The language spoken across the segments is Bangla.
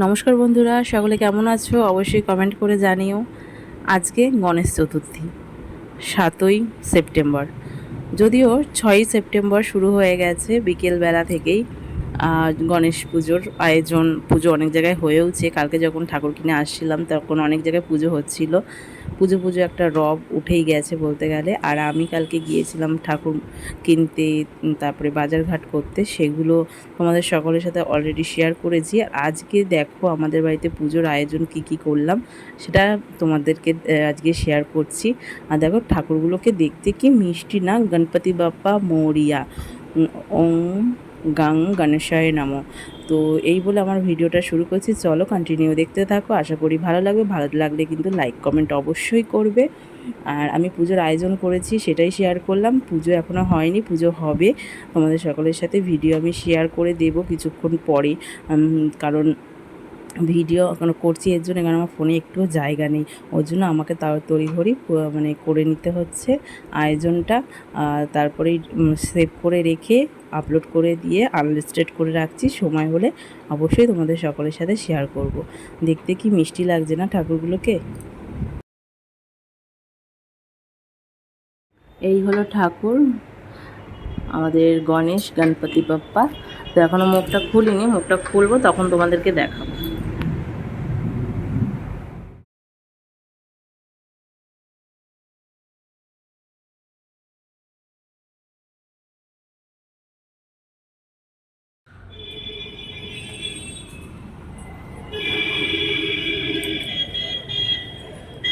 নমস্কার বন্ধুরা, সকলে কেমন আছো? অবশ্যই কমেন্ট করে জানিও। আজকে গণেশ চতুর্থী, সাতই সেপ্টেম্বর। যদিও ছয়ই সেপ্টেম্বর শুরু হয়ে গেছে বিকেলবেলা থেকেই। গণেশ পুজোর আয়োজন, পুজো অনেক জায়গায় হয়েওছে। কালকে যখন ঠাকুর কিনে আসছিলাম, তখন অনেক জায়গায় পুজো হচ্ছিল। পুজো পুজো একটা রব উঠেই গেছে বলতে গেলে। আর আমি কালকে গিয়েছিলাম ঠাকুর কিনতে তারপরে বাজারঘাট করতে। সেগুলো তোমাদের সকলের সাথে অলরেডি শেয়ার করেছি। আর আজকে দেখো আমাদের বাড়িতে পুজোর আয়োজন কি কি করলাম, সেটা তোমাদেরকে আজকে শেয়ার করছি। আর দেখো ঠাকুরগুলোকে দেখতে কি মিষ্টি না, গণপতি বাপ্পা মৌরিয়া। ওম গাং গণেশায় নামো। তো এই বলে আমার ভিডিওটা শুরু করছি। চলো কন্টিনিউ দেখতে থাকো। আশা করি ভালো লাগবে। ভালো লাগলে কিন্তু লাইক কমেন্ট অবশ্যই করবে। আর আমি পুজোর আয়োজন করেছি, সেটাই শেয়ার করলাম। পুজো এখনও হয়নি, পুজো হবে। তোমাদের সকলের সাথে ভিডিও আমি শেয়ার করে দেব কিছুক্ষণ পরে। কারণ ভিডিও এখনও করছি, এর জন্য কারণ আমার ফোনে একটুও জায়গা নেই। ওর জন্য আমাকে তাও তড়িঘড়ি মানে করে নিতে হচ্ছে আয়োজনটা। আর তারপরেই সেভ করে রেখে আপলোড করে দিয়ে আনলিস্টেড করে রাখছি। সময় হলে অবশ্যই তোমাদের সকলের সাথে শেয়ার করব। দেখতে কি মিষ্টি লাগছে না ঠাকুরগুলোকে? এই হলো ঠাকুর, আমাদের গণেশ, গণপতি বাপ্পা। তো এখনও মুখটা খুলিনি, মুখটা খুলবো, তখন তোমাদেরকে দেখাবো।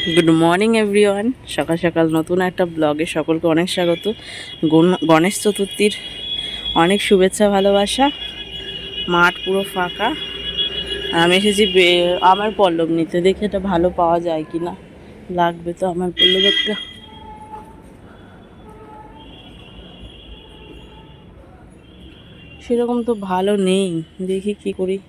গুড মর্নিং এভরিওয়ান সকাল সকাল নতুন একটা ব্লগে সকলকে অনেক স্বাগত। গণ- গণেশ চতুর্থীর অনেক শুভেচ্ছা, ভালোবাসা। মাঠ পুরো ফাঁকা। আমি এসেছি আমার পল্লব নিতে। দেখে এটা ভালো পাওয়া যায় কি না লাগবে তো আমার পল্লব একটা। সেরকম তো ভালো নেই। দেখি কি করি।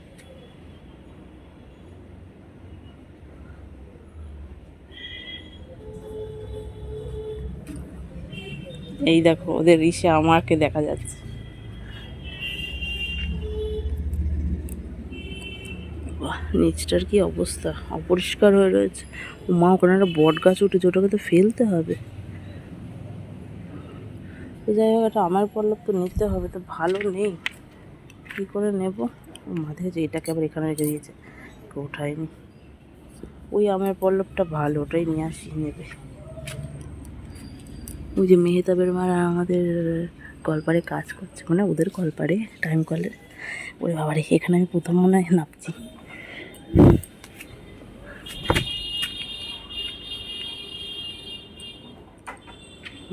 এই দেখো, ওদের ইসে আমাকে দেখা যাচ্ছে। নিচটার কি অবস্থা? অপরিষ্কার হয়ে রয়েছে। মা, ওখানে একটা বট গাছ উঠেছে, ওটাকে তো ফেলতে হবে। যাই হোক, এটা আমার পল্লব তো নিতে হবে, তো ভালো নেই। কী করে নেব? মাথায় যে এটাকে আবার এখানে রেখে দিয়েছে। ওঠায়নি ওই আমার পল্লবটা ভালো, ওটাই নিয়ে আসি, নেবে। ওই যে মেহতাবের মারা আমাদের কলপারে কাজ করছে মানে ওদের কলপারে টাইম কলে ওই বাবা রেখে এখানে আমি প্রথম মনে হয় নাপছি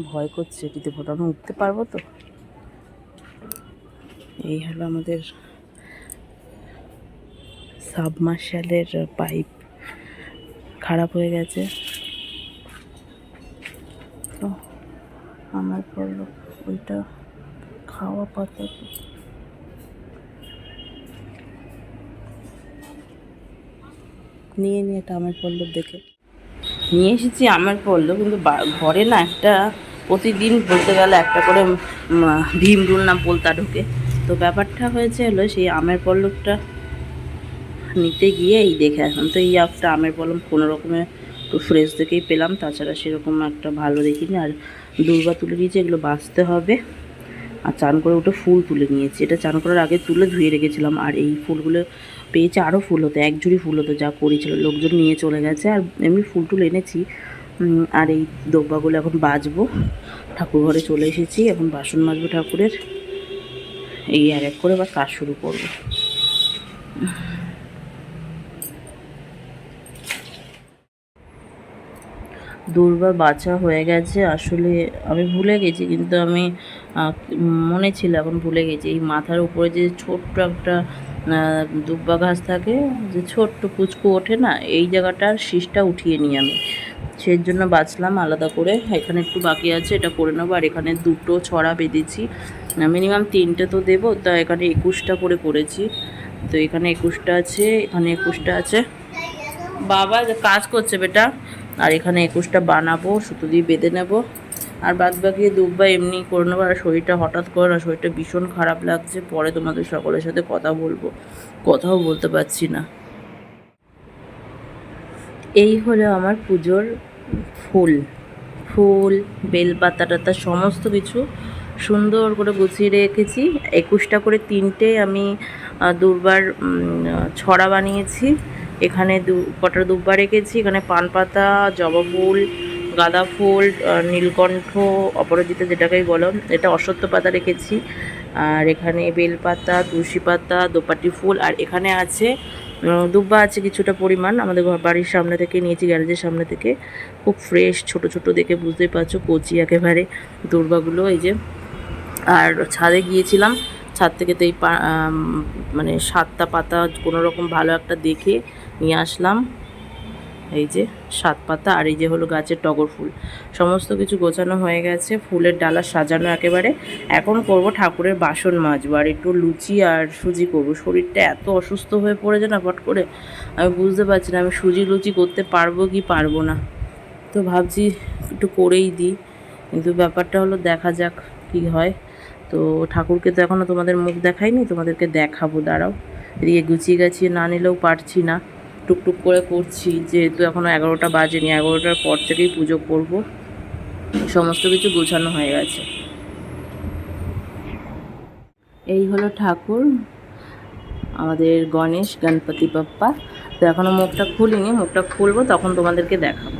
ভয় করছে এটিতে ফটো আমি উঠতে পারব তো। এই হলো আমাদের সাবমার্শালের পাইপ খারাপ হয়ে গেছে। তো আমার পড়ল ওইটা খাওয়া পাতা নিয়ে নিয়ে একটা আমার পল্লব দেখে। নিয়ে এসেছি আমার পল্লব কিন্তু ঘরে না একটা প্রতিদিন বলতে গেলে একটা করে উম, ভীম রুল না বলতা ঢোকে। তো ব্যাপারটা হয়েছে হলো সেই আমের পল্লবটা নিতে গিয়ে এই দেখে আসলাম। তো এই একটা আমের পল্লব কোনো রকমে একটু ফ্রেশ দেখেই পেলাম। তাছাড়া সেরকম একটা ভালো দেখিনি। আর দুর্বা তুলে দিয়েছে এগুলো বাঁচতে হবে। আর চান করে ওটা ফুল তুলে নিয়েছি। এটা চান করার আগে তুলে ধুয়ে রেখেছিলাম। আর এই ফুলগুলো পেয়েছে আরও ফুল হতো, এক ঝুড়ি ফুল হতো যা করেছিল। লোকজন নিয়ে চলে গেছে। আর এমনি ফুল টুল এনেছি। আর এই দোব্বাগুলো এখন বাজবো ঠাকুর ঘরে চলে এসেছি। এখন বাসন মাজবো ঠাকুরের। এই এক এক করে আবার কাজ শুরু করব। দুর্বা বাছা হয়ে গেছে। আসলে আমি ভুলে গেছি, কিন্তু আমি মনে ছিল এখন ভুলে গেছি। এই মাথার উপরে যে ছোট্ট একটা দুব্বা গাছ থাকে, যে ছোট্ট কুচকু ওঠে না, এই জায়গাটার শীষটা উঠিয়ে নিই আমি। সেই জন্য বাছলাম আলাদা করে। এখানে একটু বাকি আছে, এটা করে নেব। আর এখানে দুটো ছড়া বেঁধেছি। মিনিমাম তিনটে তো দেবো, তা এখানে একুশটা করে করেছি। তো এখানে একুশটা আছে, এখানে একুশটা আছে। বাবা, কাজ করছে বেটা। আর এখানে একুশটা বানাবো, সুতো দিয়ে বেঁধে নেব। আর বাদ বাকি দুব্বা এমনি করে নেব, আর শরীরটা হঠাৎ করে না, শরীরটা ভীষণ খারাপ লাগছে। পরে তোমাদের সকলের সাথে কথা বলব, কথাও বলতে পারছি না। এই হলো আমার পুজোর ফুল। ফুল, বেলপাতা টাতা, সমস্ত কিছু সুন্দর করে গুছিয়ে রেখেছি। একুশটা করে তিনটে আমি দুর্বার ছড়া বানিয়েছি। এখানে দু, কটা দুব্বা রেখেছি, এখানে পান পাতা জবা ফুল, গাঁদা ফুল নীলকণ্ঠ, অপরাজিতা যেটাকেই বলো, এটা অশ্বত্থ পাতা রেখেছি। আর এখানে বেলপাতা তুলসী পাতা দোপাটি ফুল, আর এখানে আছে দুব্বা আছে কিছুটা পরিমাণ, আমাদের ঘর বাড়ির সামনে থেকে নিয়েছি, গ্যারেজের সামনে থেকে। খুব ফ্রেশ ছোট ছোট দেখে বুঝতেই পারছ, কচি একেবারে দুর্বাগুলো, এই যে। আর ছাদে গিয়েছিলাম, ছাদ থেকে তো এই মানে সাতটা পাতা কোনো রকম ভালো একটা দেখে নিয়ে আসলাম। এই যে সাত পাতা আর এই যে হলো গাছের টগর ফুল। সমস্ত কিছু গোছানো হয়ে গেছে, ফুলের ডালা সাজানো একেবারে। এখন করব ঠাকুরের বাসন মাজবো। আর একটু লুচি আর সুজি করব। শরীরটা এত অসুস্থ হয়ে পড়েছে না ফট করে? আমি বুঝতে পারছি না, আমি সুজি লুচি করতে পারব কি পারব না। তো ভাবছি একটু করেই দিই। কিন্তু ব্যাপারটা হলো দেখা যাক কী হয়। তো ঠাকুরকে তো এখনও তোমাদের মুখ দেখাইনি, তোমাদেরকে দেখাবো। দাঁড়াও, এদিকে গুছিয়ে গাছিয়ে না নিলেও পারছি না। টুকটুক করে করছি, যেহেতু এখনও এগারোটা বাজেনি, এগারোটার পর থেকেই পুজো করব। সমস্ত কিছু গোছানো হয়ে গেছে। এই হলো ঠাকুর, আমাদের গণেশ, গণপতি বাপ্পা। তো এখনও মুখটা খুলিনি, মুখটা খুলবো, তখন তোমাদেরকে দেখাবো।